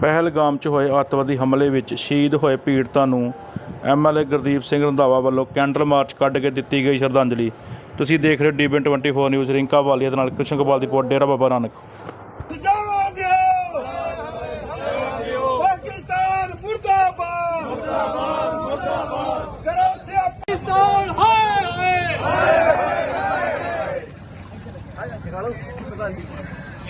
ਪਹਿਲਗਾਮ 'ਚ ਹੋਏ ਅੱਤਵਾਦੀ ਹਮਲੇ ਵਿੱਚ ਸ਼ਹੀਦ ਹੋਏ ਪੀੜਤਾਂ ਨੂੰ ਐਮਐਲਏ ਗੁਰਦੀਪ ਸਿੰਘ ਰੰਧਾਵਾ ਵੱਲੋਂ ਕੈਂਡਲ ਮਾਰਚ ਕੱਢ ਕੇ ਦਿੱਤੀ ਗਈ ਸ਼ਰਧਾਂਜਲੀ। ਤੁਸੀਂ ਦੇਖ ਰਹੇ ਹੋ ਡੀਬਨ 24 ਨਿਊਜ਼, ਰਿੰਕਾ ਵਾਲੀਆ ਦੇ ਨਾਲ ਕ੍ਰਿਸ਼ਨ ਗੋਪਾਲ ਦੀ ਰਿਪੋਰਟ, ਡੇਰਾ ਬਾਬਾ ਨਾਨਕ। ਪਾਕਿਸਤਾਨ ਮੁਰਦਾਬਾਦ। ਮੁਰਦਾਬਾਦ ਮੁਰਦਾਬਾਦ। ਕਰੋ ਸੇ ਪਾਕਿਸਤਾਨ ਹਾਏ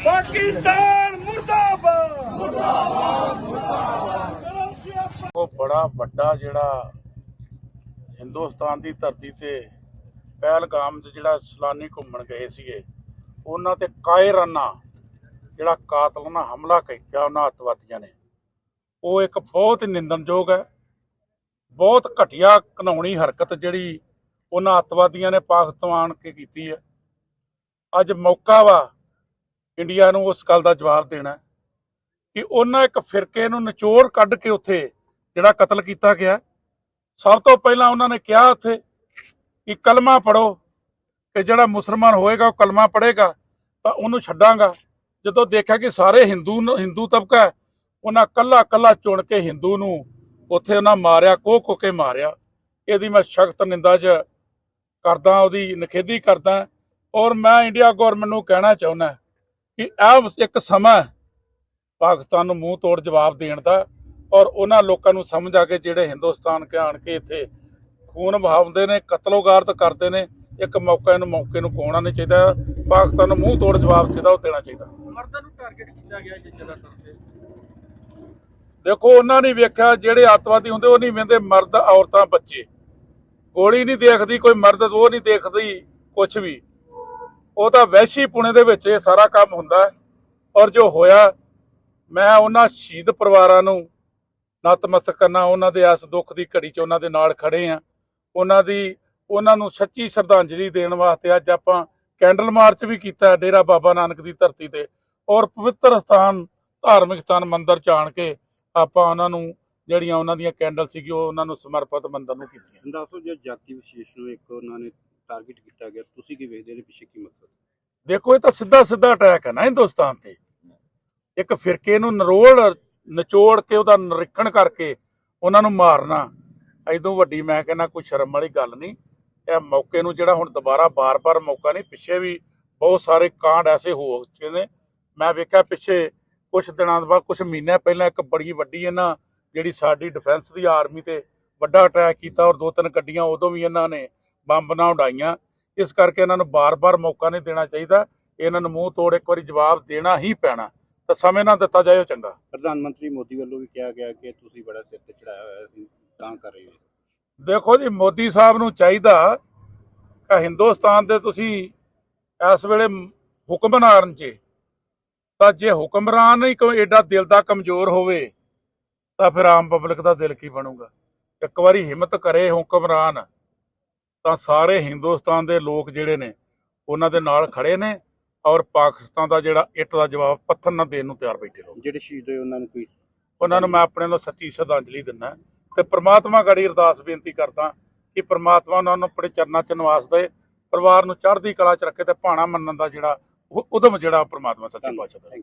ਪਾਕਿਸਤਾਨ ਮੁਰਦਾਬਾਦ ਮੁਰਦਾਬਾਦ ਮੁਰਦਾਬਾਦ ਉਹ ਬੜਾ ਵੱਡਾ ਜਿਹੜਾ ਹਿੰਦੁਸਤਾਨ ਦੀ ਧਰਤੀ ਤੇ ਪਹਿਲਗਾਮ 'ਚ ਜਿਹੜਾ ਸਲਾਨੀ ਘੁੰਮਣ ਗਏ ਸੀਗੇ, ਉਹਨਾਂ ਤੇ ਕਾਇਰਾਨਾ ਜਿਹੜਾ ਕਾਤਲਾਨਾ ਹਮਲਾ ਕੀਤਾ, ਉਹਨਾਂ ਅੱਤਵਾਦੀਆਂ ਨੇ। ਉਹ ਇੱਕ ਬਹੁਤ ਨਿੰਦਣਯੋਗ ਹੈ। ਬਹੁਤ ਘਟੀਆ ਘਿਨਾਉਣੀ ਹਰਕਤ ਜਿਹੜੀ ਉਹਨਾਂ ਅੱਤਵਾਦੀਆਂ ਨੇ ਪਾਕਿਸਤਾਨ ਕੇ ਕੀਤੀ ਹੈ। ਅੱਜ ਮੌਕਾ ਵਾ ਇੰਡੀਆ ਨੂੰ ਉਸ ਗੱਲ ਦਾ ਜਵਾਬ ਦੇਣਾ ਕਿ ਉਹਨਾਂ ਇੱਕ ਫਿਰਕੇ ਨੂੰ ਨਿਚੋੜ ਕੱਢ ਕੇ ਉੱਥੇ ਜਿਹੜਾ ਕਤਲ ਕੀਤਾ ਗਿਆ ਸਭ ਤੋਂ ਪਹਿਲਾਂ ਉਹਨਾਂ ਨੇ ਕਿਹਾ ਉੱਥੇ ਕਿ ਕਲਮਾ ਪੜੋ ਕਿ ਜਿਹੜਾ ਮੁਸਲਮਾਨ ਹੋਏਗਾ ਉਹ ਕਲਮਾ ਪੜੇਗਾ ਤਾਂ ਉਹਨੂੰ ਛੱਡਾਂਗਾ। ਜਦੋਂ ਦੇਖਿਆ ਕਿ ਸਾਰੇ ਹਿੰਦੂ ਹਿੰਦੂ ਤਬਕਾ ਉਹਨਾਂ ਕੱਲਾ ਕੱਲਾ ਚੁਣ ਕੇ ਹਿੰਦੂ ਨੂੰ ਉੱਥੇ ਉਹਨਾਂ ਮਾਰਿਆ ਕੋਹ ਕੋ ਕੇ ਮਾਰਿਆ। ਇਹਦੀ ਮੈਂ ਸਖਤ ਨਿੰਦਾ ਜ ਕਰਦਾ, ਉਹਦੀ ਨਿਖੇਧੀ ਕਰਦਾ। ਔਰ ਮੈਂ ਇੰਡੀਆ ਗਵਰਨਮੈਂਟ ਨੂੰ ਕਹਿਣਾ ਚਾਹੁੰਦਾ ਕਿ ਇਹ ਇੱਕ ਸਮਾਂ ਪਾਕਿਸਤਾਨ ਨੂੰ ਮੂੰਹ ਤੋੜ ਜਵਾਬ ਦੇਣ ਦਾ। ਔਰ ਉਹਨਾਂ ਲੋਕਾਂ ਨੂੰ ਸਮਝ ਆ ਕੇ ਜਿਹੜੇ ਹਿੰਦੁਸਤਾਨ ਕੇ ਆਣ ਕੇ ਇੱਥੇ ਖੂਨ ਵਹਾਉਂਦੇ ਨੇ ਕਤਲੋਗਾਰਤ ਕਰਦੇ ਨੇ ਇੱਕ ਮੌਕਾ ਇਹਨੂੰ ਮੌਕੇ ਨੂੰ ਕੋਣਾ ਨਹੀਂ ਚਾਹੀਦਾ ਪਾਕਿਸਤਾਨ ਨੂੰ ਮੂੰਹ ਤੋੜ ਜਵਾਬ ਚਾਹੀਦਾ ਉਹ ਦੇਣਾ ਚਾਹੀਦਾ। ਮਰਦਾਂ ਨੂੰ ਟਾਰਗੇਟ ਕੀਤਾ ਗਿਆ ਜੀ ਜ਼ਿਆਦਾਤਰ ਤੇ। ਦੇਖੋ ਉਹਨਾਂ ਨੇ ਵੇਖਿਆ ਜਿਹੜੇ ਅੱਤਵਾਦੀ ਹੁੰਦੇ ਉਹ ਨਹੀਂ ਵੇਂਦੇ ਮਰਦ ਔਰਤਾਂ ਬੱਚੇ। ਗੋਲੀ ਨਹੀਂ ਦੇਖਦੀ ਕੋਈ ਮਰਦ ਉਹ ਨਹੀਂ ਦੇਖਦੀ ਕੁਝ ਵੀ। ਉਹ ਤਾਂ ਵਹਿਸ਼ੀ ਪੁਣੇ ਦੇ ਵਿੱਚ ਇਹ ਸਾਰਾ ਕੰਮ ਹੁੰਦਾ। ਔਰ ਜੋ ਹੋਇਆ ਮੈਂ ਉਹਨਾਂ ਸ਼ਹੀਦ ਪਰਿਵਾਰਾਂ ਨੂੰ ਨਤਮਸਤਕ ਕਰਨਾ ਉਹਨਾਂ ਦੇ ਇਸ ਦੁੱਖ ਦੀ ਘੜੀ 'ਚ ਉਹਨਾਂ ਦੇ ਨਾਲ ਖੜੇ ਆ। ਉਹਨਾਂ ਦੀ ਉਹਨਾਂ ਨੂੰ ਸੱਚੀ ਸ਼ਰਧਾਂਜਲੀ ਦੇਣ ਵਾਸਤੇ ਅੱਜ ਆਪਾਂ ਕੈਂਡਲ ਮਾਰਚ ਵੀ ਕੀਤਾ ਡੇਰਾ ਬਾਬਾ ਨਾਨਕ ਦੀ ਧਰਤੀ ਤੇ ਔਰ ਪਵਿੱਤਰ ਸਥਾਨ ਧਾਰਮਿਕ ਸਥਾਨ ਮੰਦਿਰ ਚ ਆਣ ਕੇ ਆਪਾਂ ਉਹਨਾਂ ਨੂੰ ਜਿਹੜੀਆਂ ਉਹਨਾਂ ਦੀਆਂ ਕੈਂਡਲ ਸੀਗੀ ਉਹ ਉਹਨਾਂ ਨੂੰ ਸਮਰਪਿਤ ਮੰਦਿਰ ਨੂੰ ਕੀਤੀਆਂ। ਦੱਸੋ ਜੇ ਜਾਤੀ ਵਿਸ਼ੇਸ਼ ਨੂੰ ਇੱਕ ਉਹਨਾਂ ਨੇ ਟਾਰਗੇਟ ਕੀਤਾ ਗਿਆ। ਤੁਸੀਂ ਕੀ ਵੇਖਦੇ ਇਹਦੇ ਪਿੱਛੇ ਕੀ ਮਤਲਬ ਦੇਖੋ ਇਹ ਤਾਂ ਸਿੱਧਾ ਸਿੱਧਾ ਅਟੈਕ ਹੈ ਨਾ ਹਿੰਦੁਸਤਾਨ ਤੇ। ਇੱਕ ਫਿਰਕੇ ਨੂੰ ਨਰੋੜ ਨਿਚੋੜ ਕੇ ਉਹਦਾ ਨਿਰੀਖਣ ਕਰਕੇ ਉਹਨਾਂ ਨੂੰ ਮਾਰਨਾ। ਐਦੋਂ ਵੱਡੀ ਮੈਂ ਕਹਿੰਦਾ ਕੋਈ ਸ਼ਰਮ ਵਾਲੀ ਗੱਲ ਨਹੀਂ। ਇਹ ਮੌਕੇ ਨੂੰ ਜਿਹੜਾ ਹੁਣ ਦੁਬਾਰਾ ਬਾਰ-ਬਾਰ ਮੌਕਾ ਨਹੀਂ, ਪਿੱਛੇ ਵੀ ਬਹੁਤ ਸਾਰੇ ਕਾਂਡ ਐਸੇ ਹੋ ਚੁੱਕੇ ਨੇ। ਮੈਂ ਵੇਖਿਆ ਪਿੱਛੇ ਕੁਝ ਦਿਨਾਂ ਬਾਅਦ ਕੁਝ ਮਹੀਨੇ ਪਹਿਲਾਂ ਇੱਕ ਬੜੀ ਵੱਡੀ ਇਹਨਾਂ ਜਿਹੜੀ ਸਾਡੀ ਡਿਫੈਂਸ ਦੀ ਆਰਮੀ ਤੇ ਵੱਡਾ ਅਟੈਕ ਕੀਤਾ ਔਰ ਦੋ ਤਿੰਨ ਗੱਡੀਆਂ ਉਦੋਂ ਵੀ ਇਹਨਾਂ ਨੇ ਬੰਬ ਨਾ ਉਡਾਈਆਂ। ਇਸ ਕਰਕੇ ਇਹਨਾਂ ਨੂੰ ਬਾਰ-ਬਾਰ ਮੌਕਾ ਨਹੀਂ ਦੇਣਾ ਚਾਹੀਦਾ। ਇਹਨਾਂ ਨੂੰ ਮੂੰਹ ਤੋੜ ਇੱਕ ਵਾਰੀ ਜਵਾਬ ਦੇਣਾ ਹੀ ਪੈਣਾ। ਤਾਂ ਸਮੇਂ ਨਾਲ ਦਿੱਤਾ ਜਾਏ ਉਹ ਚੰਗਾ। ਪ੍ਰਧਾਨ ਮੰਤਰੀ ਮੋਦੀ ਵੱਲੋਂ ਵੀ ਕਿਹਾ ਗਿਆ ਕਿ ਤੁਸੀਂ ਬੜਾ ਸਿਰ ਤੇ ਚੜਾਇਆ ਹੋਇਆ ਸੀ ਤਾਂ ਕਰ ਰਹੇ ਹੋ। ਦੇਖੋ ਜੀ ਮੋਦੀ ਸਾਹਿਬ ਨੂੰ ਚਾਹੀਦਾ ਕਿ ਹਿੰਦੁਸਤਾਨ ਦੇ ਤੁਸੀਂ ਇਸ ਵੇਲੇ ਹੁਕਮਰਾਨ ਚ ਤਾਂ ਜੇ ਹੁਕਮਰਾਨ ਹੀ ਕੋਈ ਐਡਾ ਦਿਲ ਦਾ ਕਮਜ਼ੋਰ ਹੋਵੇ ਤਾਂ ਫਿਰ ਆਮ ਪਬਲਿਕ ਦਾ ਦਿਲ ਕੀ ਬਣੂਗਾ? ਇੱਕ ਵਾਰੀ ਹਿੰਮਤ ਕਰੇ ਹੁਕਮਰਾਨ ਤਾਂ ਸਾਰੇ ਹਿੰਦੁਸਤਾਨ ਦੇ ਲੋਕ ਜਿਹੜੇ ਨੇ ਉਹਨਾਂ ਦੇ ਨਾਲ ਖੜੇ ਨੇ ਔਰ ਪਾਕਿਸਤਾਨ ਦਾ ਜਿਹੜਾ ਇੱਟ ਦਾ ਜਵਾਬ ਪੱਥਰ ਨਾਲ ਦੇਣ ਨੂੰ ਤਿਆਰ ਬੈਠੇ ਲੋਕ ਜਿਹੜੇ ਸ਼ਹੀਦ ਹੋਏ ਉਹਨਾਂ ਨੂੰ ਕੋਈ ਉਹਨਾਂ ਨੂੰ ਮੈਂ ਆਪਣੇ ਨੂੰ ਸੱਚੀ ਸ਼ਰਧਾਂਜਲੀ ਦਿੰਦਾ। ਤੇ ਪ੍ਰਮਾਤਮਾ ਗੜੀ ਅਰਦਾਸ ਬੇਨਤੀ ਕਰਦਾ ਕਿ ਪ੍ਰਮਾਤਮਾ ਉਹਨਾਂ ਨੂੰ ਆਪਣੇ ਚਰਨਾਂ 'ਚ ਨਿਵਾਸ ਦੇ ਪਰਿਵਾਰ ਨੂੰ ਚੜ੍ਹਦੀ ਕਲਾ 'ਚ ਰੱਖੇ ਤੇ ਭਾਣਾ ਮੰਨਣ ਦਾ ਜਿਹੜਾ ਉਹ- ਉਦਮ ਜਿਹੜਾ ਪ੍ਰਮਾਤਮਾ ਸੱਚੇ ਪਾਤਸ਼ਾਹ ਦਾ